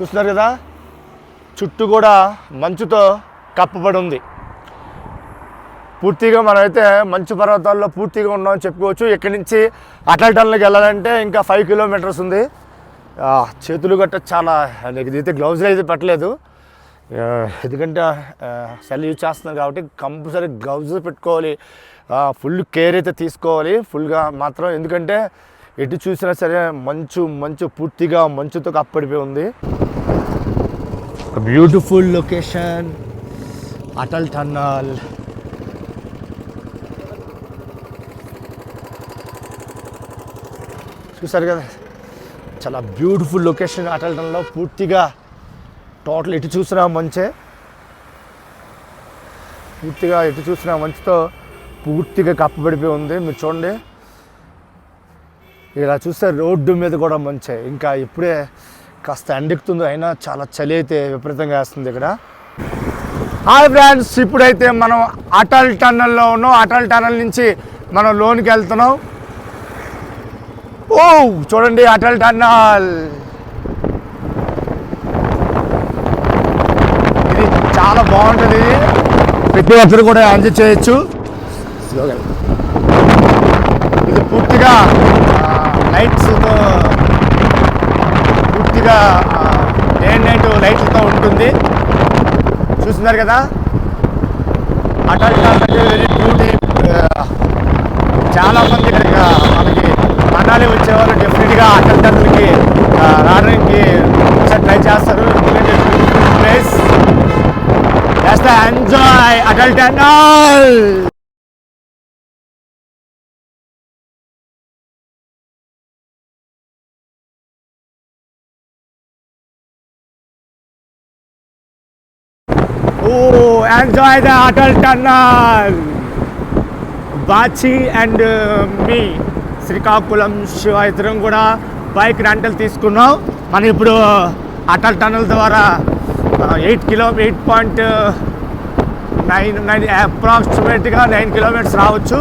చూస్తున్నారు కదా? చుట్టూ కూడా మంచుతో కప్పబడి ఉంది పూర్తిగా మనమైతే మంచు పర్వతాల్లో పూర్తిగా ఉన్నామని చెప్పుకోవచ్చు. ఇక్కడి నుంచి అటల్ వెళ్ళాలంటే ఇంకా ఫైవ్ కిలోమీటర్స్ ఉంది. చేతులు గట్ట చాలా ఇదైతే గ్లౌజ్లు అయితే పెట్టలేదు. ఎందుకంటే సెల్ యూజ్ చేస్తున్నాను కాబట్టి కంపల్సరీ గ్లౌజ్ పెట్టుకోవాలి. ఫుల్ కేర్ అయితే తీసుకోవాలి. ఫుల్గా మాత్రం ఎందుకంటే ఎటు చూసినా సరే మంచు మంచు పూర్తిగా మంచుతో కప్పడిపోయి ఉంది. Beautiful location Atal tunnel. చూసారు కదా? చాలా బ్యూటిఫుల్ లొకేషన్ అటల్ టన్నల్లో. పూర్తిగా టోటల్ ఎటు చూసినా మంచే. పూర్తిగా ఎటు చూసినా మంచుతో పూర్తిగా కప్పబడిపోయి ఉంది. మీరు చూడండి. ఇలా చూస్తే రోడ్డు మీద కూడా మంచే. ఇంకా ఇప్పుడే కాస్త ఎండెక్కుతుంది అయినా చాలా చలి అయితే విపరీతంగా వేస్తుంది ఇక్కడ. హాయ్ ఫ్రెండ్స్ ఇప్పుడైతే మనం అటల్ టన్నల్లో ఉన్నాం. అటల్ టన్నల్ నుంచి మనం లోనికి వెళ్తున్నాం. ఓ చూడండి అటల్ టన్నల్ ఇది చాలా బాగుంటుంది. ప్రతి ఒక్కరు కూడా ఎంజాయ్ చేయొచ్చు. ఇది పూర్తిగా లైట్స్తో పూర్తిగా డే అండ్ నైట్ లైట్లతో ఉంటుంది. చూస్తున్నారు కదా? అటల్ టన్నల్ వెరీ బ్యూటీ చాలా మంది మనకి మనాలి వచ్చేవాళ్ళు డెఫినెట్గా అటల్ టన్నల్కి రావడానికి ట్రై చేస్తారు. Place just enjoy Atal tunnel enjoy the Atal tunnel Bachi and మీ శ్రీకాకుళం శివ ఇద్దరం కూడా బైక్ రెంటల్ తీసుకున్నాం. మనం ఇప్పుడు అటల్ టన్నల్ ద్వారా eight kilo eight point nine nine అప్రాక్సిమేట్గా నైన్ కిలోమీటర్స్ రావచ్చు.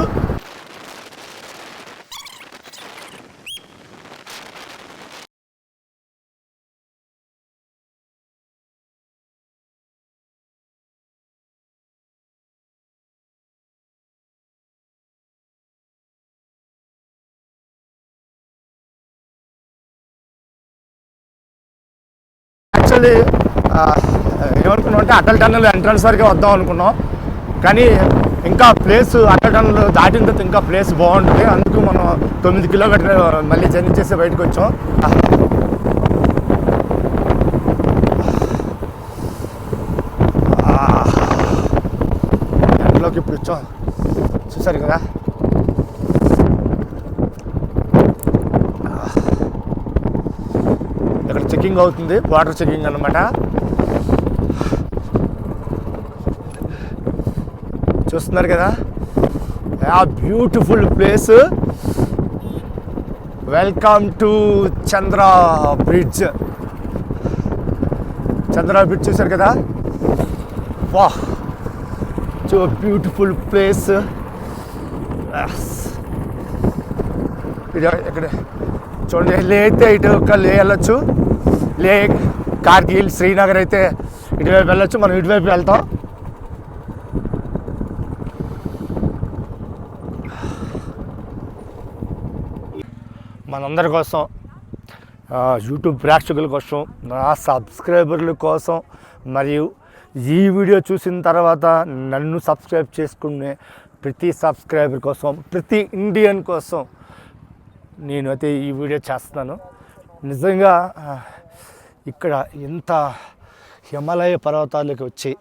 మళ్ళీ ఏమనుకున్నాం అంటే అటల్ టన్నెల్ ఎంట్రన్స్ వరకే వద్దాం అనుకున్నాం కానీ ఇంకా ప్లేస్ అటల్ టన్నెల్ దాటిన తర్వాత ఇంకా ప్లేస్ బాగుంటుంది అందుకు మనం తొమ్మిది కిలోమీటర్లు మళ్ళీ జర్నీ చేసి బయటకు వచ్చాం ఎండలోకి ఇప్పుడు వచ్చాం చూసారు కదా ఇక్కడ చెకింగ్ అవుతుంది వాటర్ చెకింగ్ అన్నమాట. చూస్తున్నారు కదా? ఆ beautiful place welcome to Chandra bridge Chandra bridge చూసారు కదా? వా చూ బ్యూటిఫుల్ ప్లేస్ ఇది ఇక్కడ చూడండి లేతే అయితే ఇటు ఒక లే లేక్ కార్గిల్ శ్రీనగర్ అయితే ఇటువైపు వెళ్ళొచ్చు. మనం ఇటువైపు వెళ్తాం. మనందరి కోసం యూట్యూబ్ ప్రేక్షకుల కోసం నా సబ్స్క్రైబర్ల కోసం మరియు ఈ వీడియో చూసిన తర్వాత నన్ను సబ్స్క్రైబ్ చేసుకునే ప్రతి సబ్స్క్రైబర్ కోసం ప్రతి ఇండియన్ కోసం నేను అయితే ఈ వీడియో చేస్తున్నాను. నిజంగా ఇక్కడ ఎంత హిమాలయ పర్వతాలకు వచ్చి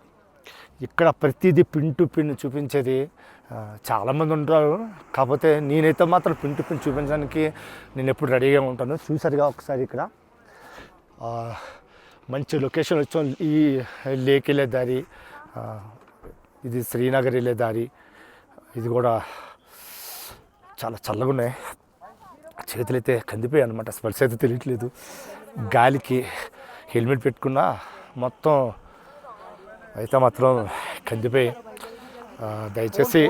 ఇక్కడ ప్రతిదీ పిన్ టు పిన్ చూపించేది చాలామంది ఉంటారు. కాకపోతే నేనైతే మాత్రం పిన్ టు పిన్ చూపించడానికి నేను ఎప్పుడు రెడీగా ఉంటాను. చూసారుగా ఒకసారి ఇక్కడ. మంచి లొకేషన్ వచ్చాం ఈ లేక్ వెళ్ళే దారి ఇది శ్రీనగర్ వెళ్ళే దారి ఇది కూడా చాలా చల్లగా ఉన్నాయి. చేతులైతే కందిపోయాయి అనమాట స్పర్శ అయితే తెలియట్లేదు. గాలికి హెల్మెట్ పెట్టుకున్నా మొత్తం అయితే మాత్రం కందిపోయి దయచేసి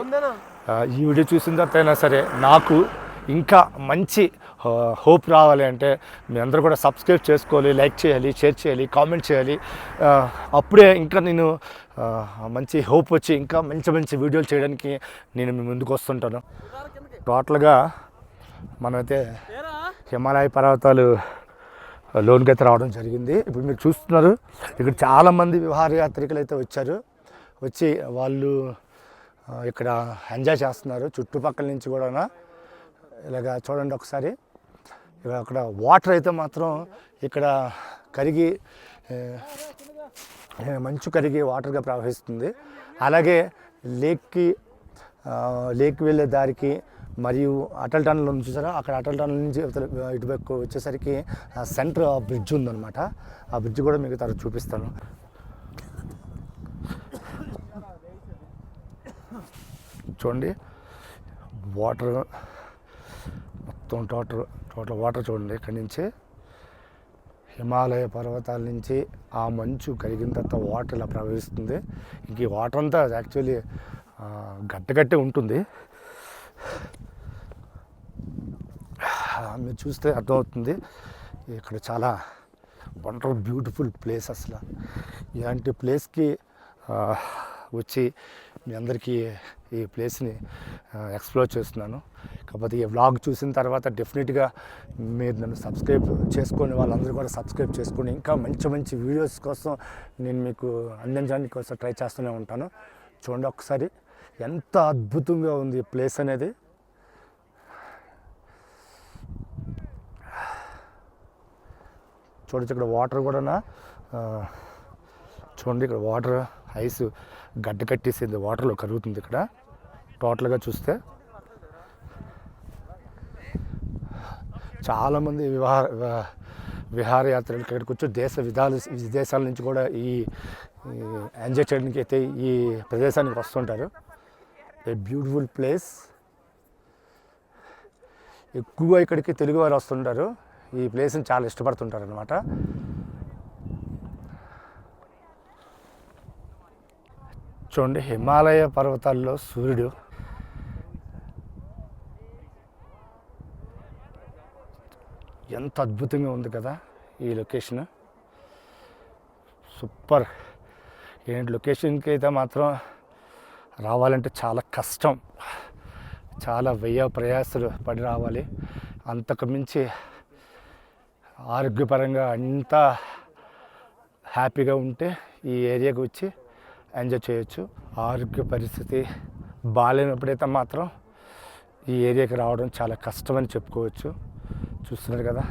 ఈ వీడియో చూసిన తర్వాత అయినా సరే నాకు ఇంకా మంచి హోప్ రావాలి అంటే మీ అందరూ కూడా సబ్స్క్రైబ్ చేసుకోవాలి లైక్ చేయాలి షేర్ చేయాలి కామెంట్ చేయాలి. అప్పుడే ఇంకా నేను మంచి హోప్ వచ్చి ఇంకా మంచి మంచి వీడియోలు చేయడానికి నేను మీ ముందుకు వస్తుంటాను. టోటల్గా మనమైతే హిమాలయ పర్వతాలు లోన్కి అయితే రావడం జరిగింది. ఇప్పుడు మీరు చూస్తున్నారు ఇక్కడ చాలామంది విహారయాత్రికులు అయితే వచ్చారు. వచ్చి వాళ్ళు ఇక్కడ ఎంజాయ్ చేస్తున్నారు. చుట్టుపక్కల నుంచి కూడా ఇలాగ చూడండి ఒకసారి. ఇక్కడ అక్కడ వాటర్ అయితే మాత్రం ఇక్కడ కరిగి మంచు కరిగి వాటర్గా ప్రవహిస్తుంది. అలాగే లేక్కి లేక్ వెళ్ళే దారికి మరియు అటల్ టనల్ ఉంది చూసారా? అక్కడ అటల్ టనల్ నుంచి ఇటువైపు వచ్చేసరికి సెంటర్ బ్రిడ్జ్ ఉందన్నమాట. ఆ బ్రిడ్జ్ కూడా మీకు తర్వాత చూపిస్తాను. చూడండి. వాటర్ మొత్తం టోటల్ టోటల్ వాటర్ చూడండి ఇక్కడి నుంచి. హిమాలయ పర్వతాల నుంచి ఆ మంచు కరిగిన తర్వాత వాటర్ ఇలా ప్రవహిస్తుంది. ఇంక ఈ వాటర్ అంతా యాక్చువల్లీ గట్టగట్టే ఉంటుంది. మీరు చూస్తే అర్థమవుతుంది. ఇక్కడ చాలా వండర్ బ్యూటిఫుల్ ప్లేస్ అసలు. ఇలాంటి ప్లేస్కి వచ్చి మీ అందరికీ ఈ ప్లేస్ని ఎక్స్ప్లోర్ చేస్తున్నాను. కాకపోతే ఈ వ్లాగ్ చూసిన తర్వాత డెఫినెట్గా మీరు నన్ను సబ్స్క్రైబ్ చేసుకొని వాళ్ళందరూ కూడా సబ్స్క్రైబ్ చేసుకొని ఇంకా మంచి మంచి వీడియోస్ కోసం నేను మీకు అందించడానికి కోసం ట్రై చేస్తూనే ఉంటాను. చూడండి ఒకసారి ఎంత అద్భుతంగా ఉంది ఈ ప్లేస్ అనేది. చూడొచ్చు ఇక్కడ వాటర్ కూడా చూడండి ఇక్కడ వాటర్ ఐస్ గడ్డ కట్టేసింది వాటర్లో కరుగుతుంది ఇక్కడ. టోటల్గా చూస్తే చాలామంది విహార విహారయాత్రలకు విహారయాత్రలు ఇక్కడికి వచ్చి దేశ విధాలు విదేశాల నుంచి కూడా ఈ ఎంజాయ్ చేయడానికి అయితే ఈ ప్రదేశానికి వస్తుంటారు. ఏ బ్యూటిఫుల్ ప్లేస్ ఎక్కువ ఇక్కడికి తెలుగు వారు వస్తుంటారు. ఈ ప్లేస్ని చాలా ఇష్టపడుతుంటారు అనమాట చూడండి హిమాలయ పర్వతాల్లో సూర్యుడు. ఎంత అద్భుతంగా ఉంది కదా ఈ లొకేషన్. సూపర్. ఏంటి లొకేషన్కి అయితే మాత్రం రావాలంటే చాలా కష్టం. చాలా వ్యయ ప్రయాసలు పడి రావాలి. అంతకు మించి ఆరోగ్యపరంగా అంతా హ్యాపీగా ఉంటే ఈ ఏరియాకి వచ్చి ఎంజాయ్ చేయొచ్చు. ఆరోగ్య పరిస్థితి బాగాలేనప్పుడైతే మాత్రం ఈ ఏరియాకి రావడం చాలా కష్టమని చెప్పుకోవచ్చు. చూస్తున్నారు కదా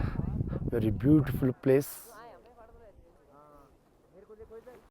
వెరీ బ్యూటిఫుల్ ప్లేస్.